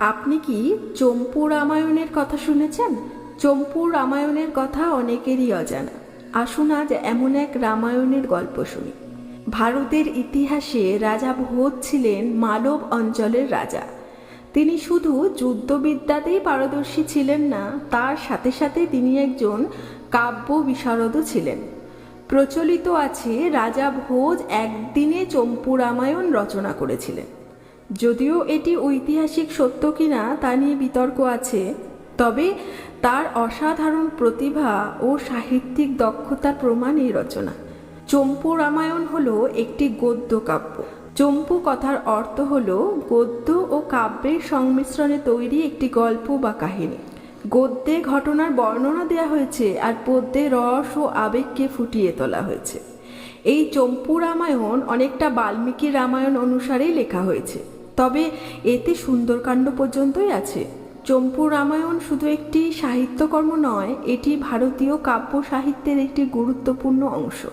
আপনি কি চম্পু রামায়ণের কথা শুনেছেন? চম্পু রামায়ণের কথা অনেকেরই অজানা। আসুন আজ এমন এক রামায়ণের গল্প শুনি। ভারতের ইতিহাসে রাজা ভোজ ছিলেন মালব অঞ্চলের রাজা। তিনি শুধু যুদ্ধবিদ্যাতেই পারদর্শী ছিলেন না, তার সাথে সাথে তিনি একজন কাব্য বিশারদও ছিলেন। প্রচলিত আছে রাজা ভোজ একদিনে চম্পু রামায়ণ রচনা করেছিলেন। যদিও এটি ঐতিহাসিক সত্য কিনা তা নিয়ে বিতর্ক আছে, তবে তার অসাধারণ প্রতিভা ও সাহিত্যিক দক্ষতার প্রমাণ এই রচনা। চম্পু রামায়ণ হল একটি গদ্য কাব্য। চম্পু কথার অর্থ হল গদ্য ও কাব্যের সংমিশ্রণে তৈরি একটি গল্প বা কাহিনী। গদ্যে ঘটনার বর্ণনা দেওয়া হয়েছে আর পদ্যে রস ও আবেগকে ফুটিয়ে তোলা হয়েছে। এই চম্পু রামায়ণ অনেকটা বাল্মীকি রামায়ণ অনুসারেই লেখা হয়েছে। তবে এতে সুন্দরকাণ্ড পর্যন্তই আছে। চম্পু রামায়ণ শুধু একটি সাহিত্যকর্ম নয়, এটি ভারতীয় কাব্য সাহিত্যের একটি গুরুত্বপূর্ণ অংশ।